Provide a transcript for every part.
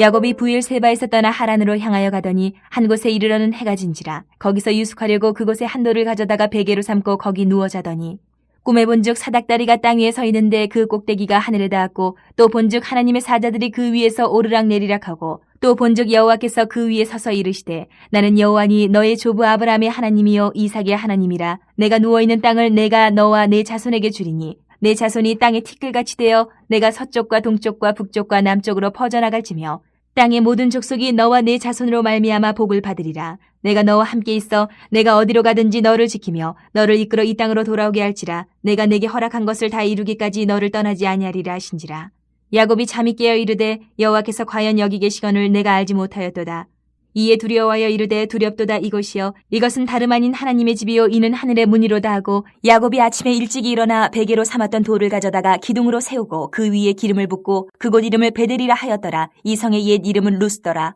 야곱이 부일 세바에서 떠나 하란으로 향하여 가더니 한 곳에 이르러는 해가 진지라. 거기서 유숙하려고 그곳에 한 돌을 가져다가 베개로 삼고 거기 누워 자더니 꿈에 본즉 사닥다리가 땅 위에 서 있는데 그 꼭대기가 하늘에 닿았고 또 본즉 하나님의 사자들이 그 위에서 오르락 내리락 하고 또 본즉 여호와께서 그 위에 서서 이르시되 나는 여호와니 너의 조부 아브라함의 하나님이요 이삭의 하나님이라. 내가 누워 있는 땅을 내가 너와 내 자손에게 주리니 내 자손이 땅에 티끌같이 되어 내가 서쪽과 동쪽과 북쪽과 남쪽으로 퍼져나갈지며 땅의 모든 족속이 너와 내 자손으로 말미암아 복을 받으리라. 내가 너와 함께 있어 내가 어디로 가든지 너를 지키며 너를 이끌어 이 땅으로 돌아오게 할지라. 내가 내게 허락한 것을 다 이루기까지 너를 떠나지 아니하리라 하신지라. 야곱이 잠이 깨어 이르되 여호와께서 과연 여기 계시거늘 내가 알지 못하였도다. 이에 두려워하여 이르되 두렵도다 이것이여 이것은 다름 아닌 하나님의 집이요 이는 하늘의 문이로다 하고 야곱이 아침에 일찍 일어나 베개로 삼았던 돌을 가져다가 기둥으로 세우고 그 위에 기름을 붓고 그곳 이름을 베델이라 하였더라 이 성의 옛 이름은 루스더라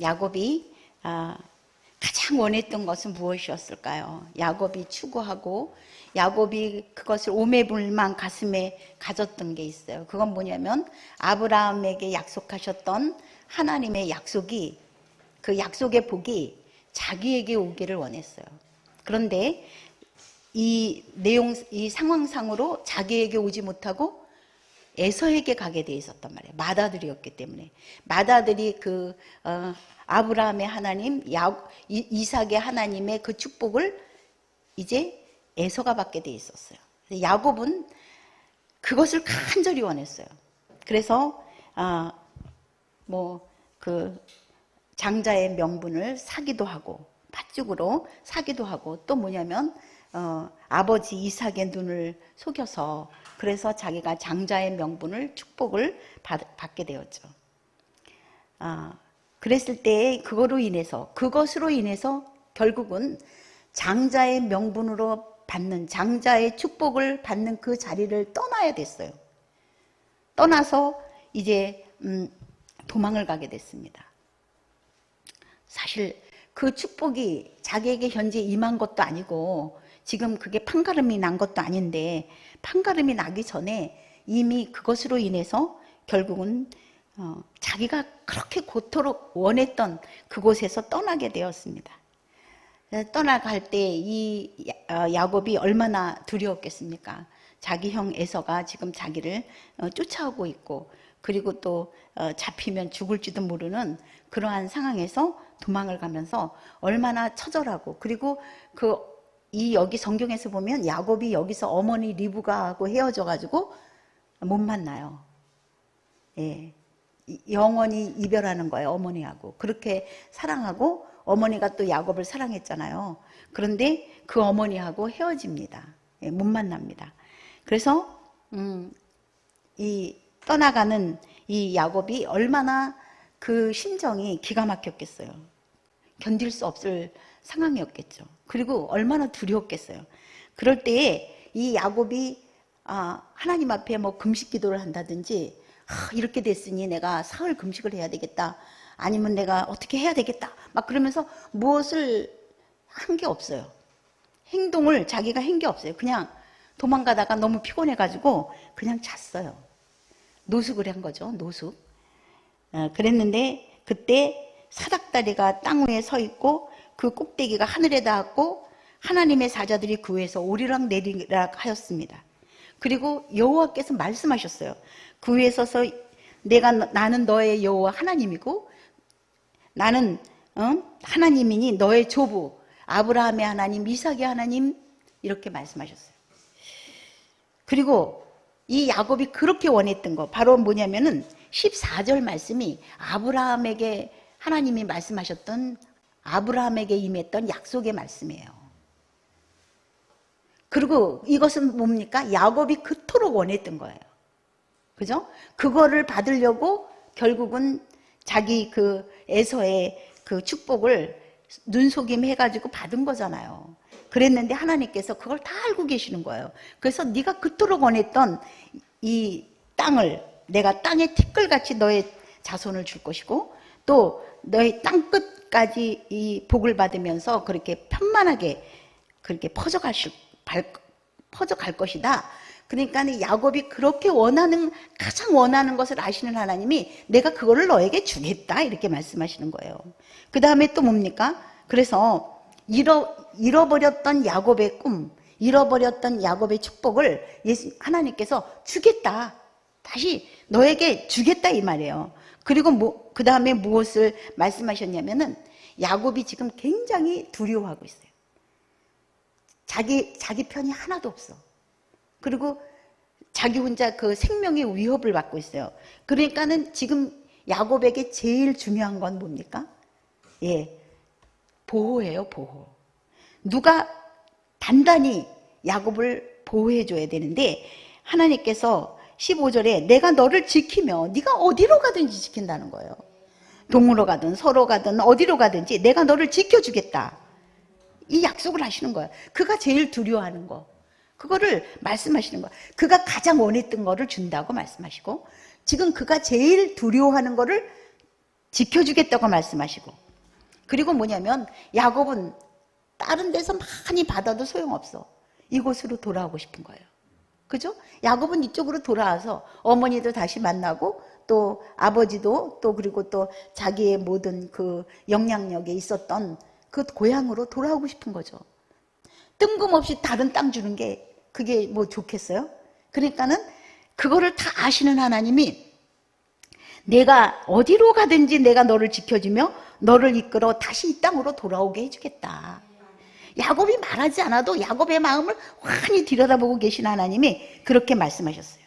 야곱이 아, 가장 원했던 것은 무엇이었을까요? 야곱이 추구하고 야곱이 그것을 오매불만 가슴에 가졌던 게 있어요. 그건 뭐냐면 아브라함에게 약속하셨던 하나님의 약속이 그 약속의 복이 자기에게 오기를 원했어요. 그런데 이 내용, 이 상황상으로 자기에게 오지 못하고 에서에게 가게 돼 있었단 말이에요. 맏아들이었기 때문에. 맏아들이 그, 어, 아브라함의 하나님, 야, 이- 이삭의 하나님의 그 축복을 이제 에서가 받게 돼 있었어요. 야곱은 그것을 간절히 원했어요. 그래서, 아, 뭐, 그, 장자의 명분을 사기도 하고, 팥죽으로 사기도 하고, 또 뭐냐면, 어, 아버지 이삭의 눈을 속여서, 그래서 자기가 장자의 명분을, 축복을 받, 받게 되었죠. 아, 그랬을 때, 그거로 인해서, 그것으로 인해서 결국은 장자의 명분으로 받는, 장자의 축복을 받는 그 자리를 떠나야 됐어요. 떠나서 이제 음, 도망을 가게 됐습니다. 사실 그 축복이 자기에게 현재 임한 것도 아니고 지금 그게 판가름이 난 것도 아닌데 판가름이 나기 전에 이미 그것으로 인해서 결국은 어, 자기가 그렇게 고토록 원했던 그곳에서 떠나게 되었습니다. 떠나갈 때 이 야곱이 얼마나 두려웠겠습니까? 자기 형 에서가 지금 자기를 어, 쫓아오고 있고 그리고 또 어, 잡히면 죽을지도 모르는 그러한 상황에서 도망을 가면서 얼마나 처절하고 그리고 그 이 여기 성경에서 보면 야곱이 여기서 어머니 리브가하고 헤어져 가지고 못 만나요. 예. 영원히 이별하는 거예요, 어머니하고. 그렇게 사랑하고 어머니가 또 야곱을 사랑했잖아요. 그런데 그 어머니하고 헤어집니다. 예, 못 만납니다. 그래서 음, 이 떠나가는 이 야곱이 얼마나 그 심정이 기가 막혔겠어요. 견딜 수 없을 상황이었겠죠. 그리고 얼마나 두려웠겠어요. 그럴 때에 이 야곱이 아, 하나님 앞에 뭐 금식 기도를 한다든지 아, 이렇게 됐으니 내가 사흘 금식을 해야 되겠다. 아니면 내가 어떻게 해야 되겠다. 막 그러면서 무엇을 한 게 없어요. 행동을 자기가 한 게 없어요. 그냥 도망가다가 너무 피곤해가지고 그냥 잤어요. 노숙을 한 거죠. 노숙. 어, 그랬는데 그때 사닥다리가 땅 위에 서 있고 그 꼭대기가 하늘에 닿았고 하나님의 사자들이 그 위에서 오리락 내리락 하였습니다. 그리고 여호와께서 말씀하셨어요. 그 위에 서서 내가 나는 너의 여호와 하나님이고 나는 어? 하나님이니 너의 조부 아브라함의 하나님, 이삭의 하나님 이렇게 말씀하셨어요. 그리고 이 야곱이 그렇게 원했던 거 바로 뭐냐면은 14절 말씀이 아브라함에게 하나님이 말씀하셨던 아브라함에게 임했던 약속의 말씀이에요. 그리고 이것은 뭡니까? 야곱이 그토록 원했던 거예요. 그죠? 그거를 받으려고 결국은 자기 그 에서의 그 축복을 눈속임 해가지고 받은 거잖아요. 그랬는데 하나님께서 그걸 다 알고 계시는 거예요. 그래서 네가 그토록 원했던 이 땅을 내가 땅의 티끌같이 너의 자손을 줄 것이고 또 너의 땅 끝까지 이 복을 받으면서 그렇게 편만하게 그렇게 퍼져갈, 퍼져갈 것이다. 그러니까 야곱이 그렇게 원하는 가장 원하는 것을 아시는 하나님이 내가 그거를 너에게 주겠다 이렇게 말씀하시는 거예요. 그 다음에 또 뭡니까? 그래서 잃어 잃어버렸던 야곱의 꿈, 잃어버렸던 야곱의 축복을 예수 하나님께서 주겠다. 다시 너에게 주겠다 이 말이에요. 그리고 뭐, 그 다음에 무엇을 말씀하셨냐면은 야곱이 지금 굉장히 두려워하고 있어요. 자기 자기 편이 하나도 없어. 그리고 자기 혼자 그 생명의 위협을 받고 있어요. 그러니까는 지금 야곱에게 제일 중요한 건 뭡니까? 예. 보호예요, 보호. 누가 단단히 야곱을 보호해 줘야 되는데 하나님께서 15절에 내가 너를 지키며 네가 어디로 가든지 지킨다는 거예요. 동으로 가든 서로 가든 어디로 가든지 내가 너를 지켜주겠다. 이 약속을 하시는 거예요. 그가 제일 두려워하는 거. 그거를 말씀하시는 거예요. 그가 가장 원했던 거를 준다고 말씀하시고 지금 그가 제일 두려워하는 거를 지켜주겠다고 말씀하시고 그리고 뭐냐면 야곱은 다른 데서 많이 받아도 소용없어. 이곳으로 돌아오고 싶은 거예요. 그죠? 야곱은 이쪽으로 돌아와서 어머니도 다시 만나고 또 아버지도 또 그리고 또 자기의 모든 그 영향력에 있었던 그 고향으로 돌아오고 싶은 거죠. 뜬금없이 다른 땅 주는 게 그게 뭐 좋겠어요? 그러니까는 그거를 다 아시는 하나님이 내가 어디로 가든지 내가 너를 지켜주며 너를 이끌어 다시 이 땅으로 돌아오게 해주겠다. 야곱이 말하지 않아도 야곱의 마음을 환히 들여다보고 계신 하나님이 그렇게 말씀하셨어요.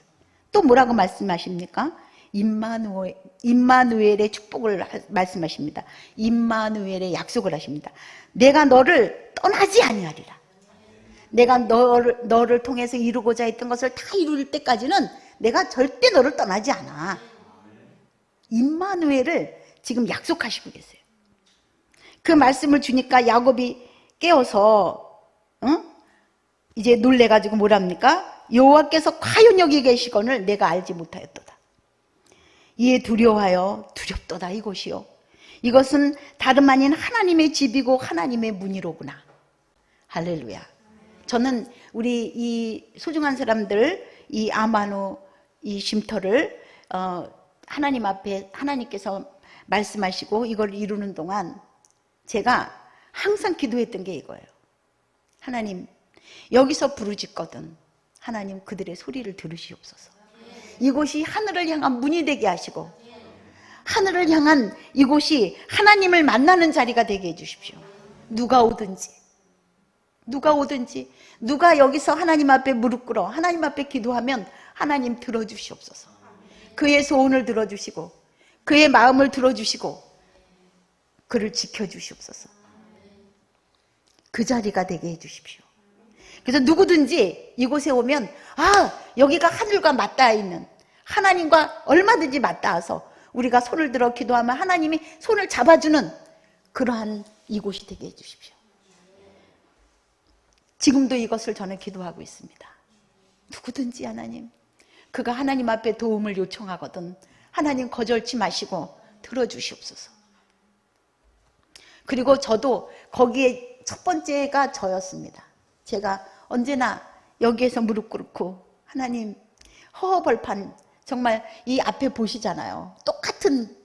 또 뭐라고 말씀하십니까? 임마누엘, 임마누엘의 축복을 하- 말씀하십니다. 임마누엘의 약속을 하십니다. 내가 너를 떠나지 아니하리라. 내가 너를, 너를 통해서 이루고자 했던 것을 다 이룰 때까지는 내가 절대 너를 떠나지 않아. 임마누엘을 지금 약속하시고 계세요. 그 말씀을 주니까 야곱이 깨어서 응? 이제 놀래가지고 뭐랍니까? 여호와께서 과연 여기 계시거늘 내가 알지 못하였도다. 이에 두려워하여 두렵도다 이곳이요. 이것은 다름 아닌 하나님의 집이고 하나님의 문이로구나. 할렐루야. 저는 우리 이 소중한 사람들 이 아마노 이 쉼터를 어, 하나님 앞에 하나님께서 말씀하시고 이걸 이루는 동안 제가 항상 기도했던 게 이거예요. 하나님 여기서 부르짖거든 하나님 그들의 소리를 들으시옵소서. 이곳이 하늘을 향한 문이 되게 하시고 하늘을 향한 이곳이 하나님을 만나는 자리가 되게 해 주십시오. 누가 오든지 누가 오든지 누가 여기서 하나님 앞에 무릎 꿇어 하나님 앞에 기도하면 하나님 들어주시옵소서. 그의 소원을 들어주시고 그의 마음을 들어주시고 그를 지켜주시옵소서. 그 자리가 되게 해주십시오. 그래서 누구든지 이곳에 오면 아 여기가 하늘과 맞닿아 있는 하나님과 얼마든지 맞닿아서 우리가 손을 들어 기도하면 하나님이 손을 잡아주는 그러한 이곳이 되게 해주십시오. 지금도 이것을 저는 기도하고 있습니다. 누구든지 하나님, 그가 하나님 앞에 도움을 요청하거든 하나님 거절치 마시고 들어주시옵소서. 그리고 저도 거기에 첫 번째가 저였습니다. 제가 언제나 여기에서 무릎 꿇고 하나님 허허벌판 정말 이 앞에 보시잖아요. 똑같은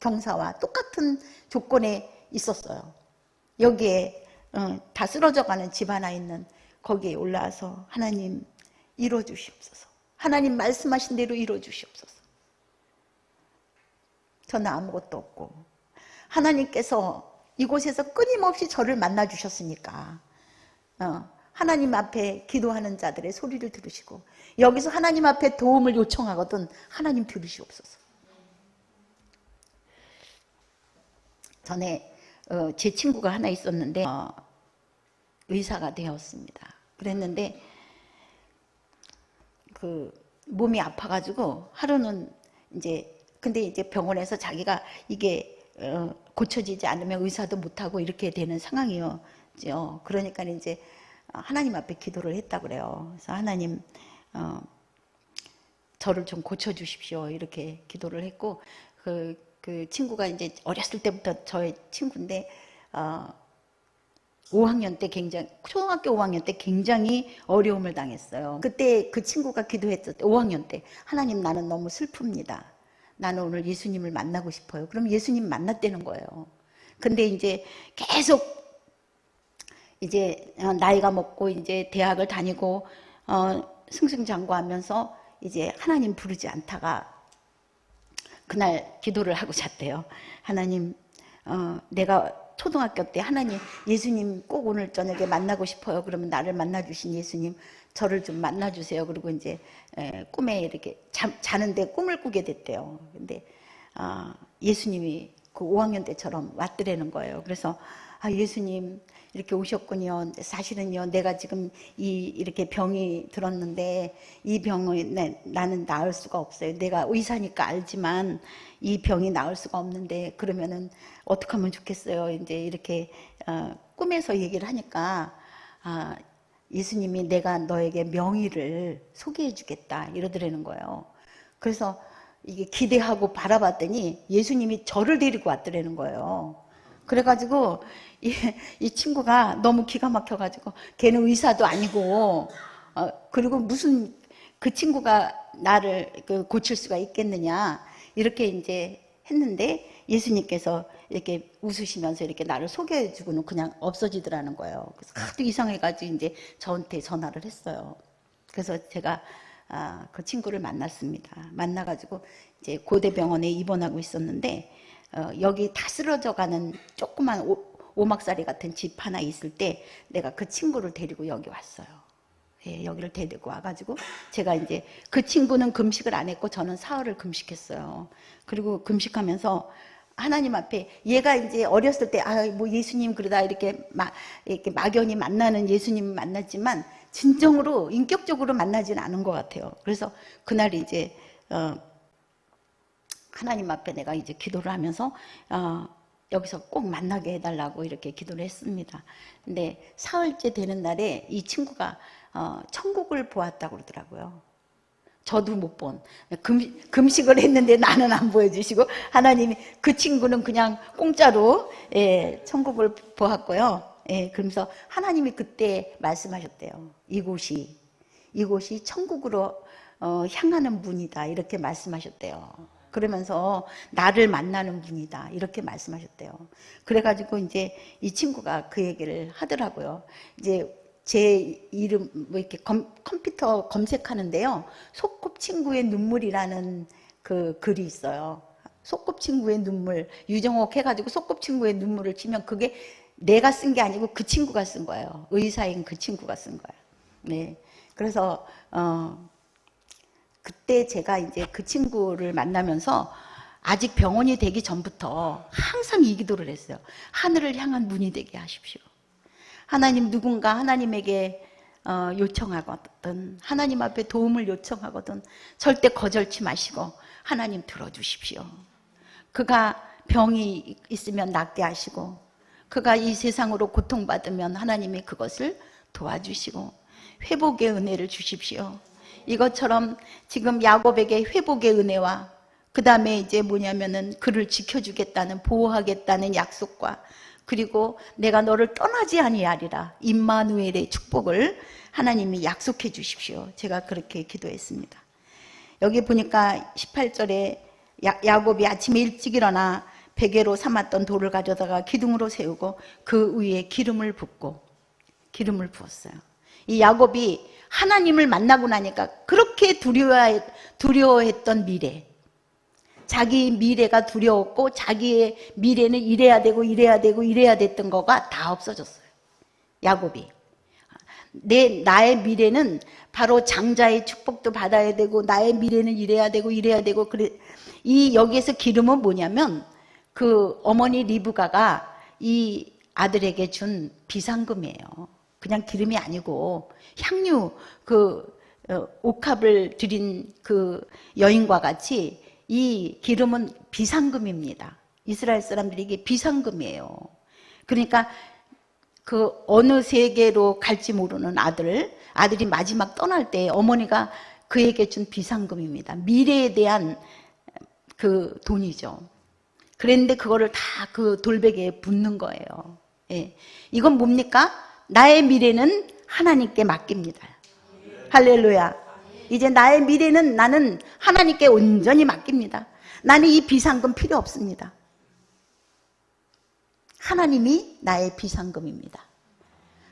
경사와 똑같은 조건에 있었어요. 여기에 어, 다 쓰러져가는 집 하나 있는 거기에 올라와서 하나님 이루어 주시옵소서. 하나님 말씀하신 대로 이루어 주시옵소서. 저는 아무것도 없고 하나님께서 이곳에서 끊임없이 저를 만나 주셨으니까 어, 하나님 앞에 기도하는 자들의 소리를 들으시고 여기서 하나님 앞에 도움을 요청하거든 하나님 들으시옵소서. 전에 어, 제 친구가 하나 있었는데 어, 의사가 되었습니다. 그랬는데 그 몸이 아파가지고 하루는 이제 근데 이제 병원에서 자기가 이게 어, 고쳐지지 않으면 의사도 못하고 이렇게 되는 상황이요. 죠. 그러니까 이제 하나님 앞에 기도를 했다 그래요. 그래서 하나님 어, 저를 좀 고쳐 주십시오. 이렇게 기도를 했고 그, 그 친구가 이제 어렸을 때부터 저의 친구인데 어, 5학년 때 굉장히 초등학교 5학년 때 굉장히 어려움을 당했어요. 그때 그 친구가 기도했을 때 5학년 때 하나님 나는 너무 슬픕니다. 나는 오늘 예수님을 만나고 싶어요. 그럼 예수님 만났다는 거예요. 근데 이제 계속 이제 어, 나이가 먹고 이제 대학을 다니고 어, 승승장구하면서 이제 하나님 부르지 않다가 그날 기도를 하고 잤대요. 하나님, 어, 내가 초등학교 때 하나님, 예수님 꼭 오늘 저녁에 만나고 싶어요. 그러면 나를 만나주신 예수님, 저를 좀 만나주세요. 그리고 이제 에, 꿈에 이렇게 잠, 자는데 꿈을 꾸게 됐대요. 근데 아, 예수님이 그 5학년 때처럼 왔더라는 거예요. 그래서 아, 예수님 이렇게 오셨군요. 사실은요, 내가 지금 이 이렇게 병이 들었는데 이 병을 내- 나는 나을 수가 없어요. 내가 의사니까 알지만 이 병이 나을 수가 없는데 그러면은 어떻게 하면 좋겠어요. 이제 이렇게 어, 꿈에서 얘기를 하니까 아, 예수님이 내가 너에게 명의를 소개해 주겠다 이러더라는 거예요. 그래서 이게 기대하고 바라봤더니 예수님이 저를 데리고 왔더라는 거예요. 그래가지고 이, 이 친구가 너무 기가 막혀가지고 걔는 의사도 아니고 어, 그리고 무슨 그 친구가 나를 그 고칠 수가 있겠느냐 이렇게 이제 했는데 예수님께서 이렇게 웃으시면서 이렇게 나를 소개해 주고는 그냥 없어지더라는 거예요. 그래서 하도 이상해가지고 이제 저한테 전화를 했어요. 그래서 제가 아, 그 친구를 만났습니다. 만나가지고 이제 고대병원에 입원하고 있었는데 어, 여기 다 쓰러져 가는 조그만 오, 오막살이 같은 집 하나 있을 때 내가 그 친구를 데리고 여기 왔어요. 예, 여기를 데리고 와가지고 제가 이제 그 친구는 금식을 안 했고 저는 사흘을 금식했어요. 그리고 금식하면서 하나님 앞에 얘가 이제 어렸을 때 아 뭐 예수님 그러다 이렇게 막 이렇게 막연히 만나는 예수님 만났지만 진정으로 인격적으로 만나지는 않은 것 같아요. 그래서 그날 이제 어, 하나님 앞에 내가 이제 기도를 하면서 어, 여기서 꼭 만나게 해달라고 이렇게 기도를 했습니다. 근데 사흘째 되는 날에 이 친구가 어, 천국을 보았다고 그러더라고요. 저도 못 본. 금, 금식을 했는데 나는 안 보여주시고, 하나님이 그 친구는 그냥 공짜로, 예, 천국을 보았고요. 예, 그러면서 하나님이 그때 말씀하셨대요. 이곳이, 이곳이 천국으로 어, 향하는 문이다. 이렇게 말씀하셨대요. 그러면서 나를 만나는 분이다. 이렇게 말씀하셨대요. 그래가지고 이제 이 친구가 그 얘기를 하더라고요. 이제 제 이름 뭐 이렇게 검, 컴퓨터 검색하는데요. 소꿉친구의 눈물이라는 그 글이 있어요. 소꿉친구의 눈물 유정옥 해가지고 소꿉친구의 눈물을 치면 그게 내가 쓴 게 아니고 그 친구가 쓴 거예요. 의사인 그 친구가 쓴 거예요. 네. 그래서 어 그때 제가 이제 그 친구를 만나면서 아직 병원이 되기 전부터 항상 이 기도를 했어요. 하늘을 향한 문이 되게 하십시오. 하나님 누군가 하나님에게 어, 요청하거든 하나님 앞에 도움을 요청하거든 절대 거절치 마시고 하나님 들어주십시오. 그가 병이 있으면 낫게 하시고 그가 이 세상으로 고통받으면 하나님이 그것을 도와주시고 회복의 은혜를 주십시오. 이것처럼 지금 야곱에게 회복의 은혜와 그 다음에 이제 뭐냐면은 그를 지켜주겠다는 보호하겠다는 약속과 그리고 내가 너를 떠나지 아니하리라 임마누엘의 축복을 하나님이 약속해 주십시오. 제가 그렇게 기도했습니다. 여기 보니까 18절에 야, 야곱이 아침에 일찍 일어나 베개로 삼았던 돌을 가져다가 기둥으로 세우고 그 위에 기름을 붓고 기름을 부었어요. 이 야곱이 하나님을 만나고 나니까 그렇게 두려워, 두려워했던 미래, 자기 미래가 두려웠고 자기의 미래는 이래야 되고 이래야 되고 이래야 됐던 거가 다 없어졌어요. 야곱이. 내 나의 미래는 바로 장자의 축복도 받아야 되고 나의 미래는 이래야 되고 이래야 되고 그래 이 여기에서 기름은 뭐냐면 그 어머니 리브가가 이 아들에게 준 비상금이에요. 그냥 기름이 아니고 향유 그 어, 옥합을 드린 그 여인과 같이 이 기름은 비상금입니다. 이스라엘 사람들이 이게 비상금이에요. 그러니까 그 어느 세계로 갈지 모르는 아들, 아들이 마지막 떠날 때 어머니가 그에게 준 비상금입니다. 미래에 대한 그 돈이죠. 그랬는데 그거를 다 그 돌베개에 붓는 거예요. 예. 이건 뭡니까? 나의 미래는 하나님께 맡깁니다. 할렐루야. 이제 나의 미래는 나는 하나님께 온전히 맡깁니다. 나는 이 비상금 필요 없습니다. 하나님이 나의 비상금입니다.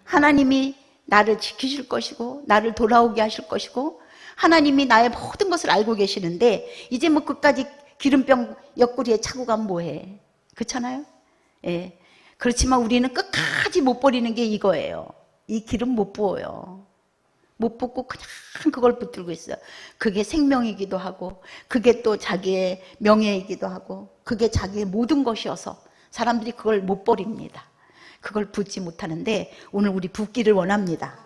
하나님이 나를 지키실 것이고, 나를 돌아오게 하실 것이고, 하나님이 나의 모든 것을 알고 계시는데, 이제 뭐 끝까지 기름병 옆구리에 차고 가면 뭐해. 그렇잖아요? 예. 그렇지만 우리는 끝까지 못 버리는 게 이거예요. 이 기름 못 부어요. 못 붓고 그냥 그걸 붙들고 있어요. 그게 생명이기도 하고, 그게 또 자기의 명예이기도 하고, 그게 자기의 모든 것이어서 사람들이 그걸 못 버립니다. 그걸 붙지 못하는데 오늘 우리 붓기를 원합니다.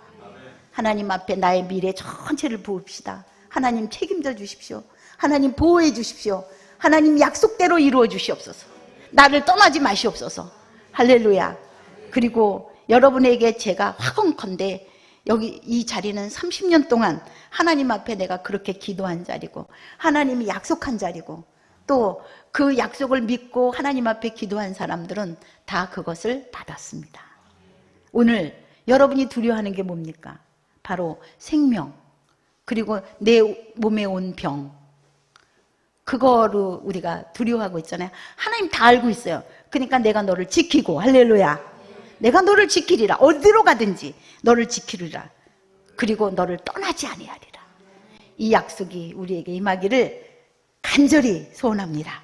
하나님 앞에 나의 미래 전체를 부읍시다. 하나님 책임져 주십시오. 하나님 보호해 주십시오. 하나님 약속대로 이루어 주시옵소서. 나를 떠나지 마시옵소서. 할렐루야. 그리고 여러분에게 제가 확언컨대 여기 이 자리는 30년 동안 하나님 앞에 내가 그렇게 기도한 자리고 하나님이 약속한 자리고 또 그 약속을 믿고 하나님 앞에 기도한 사람들은 다 그것을 받았습니다. 오늘 여러분이 두려워하는 게 뭡니까? 바로 생명 그리고 내 몸에 온 병. 그거로 우리가 두려워하고 있잖아요. 하나님 다 알고 있어요. 그러니까 내가 너를 지키고 할렐루야. 내가 너를 지키리라. 어디로 가든지 너를 지키리라. 그리고 너를 떠나지 아니하리라. 이 약속이 우리에게 임하기를 간절히 소원합니다.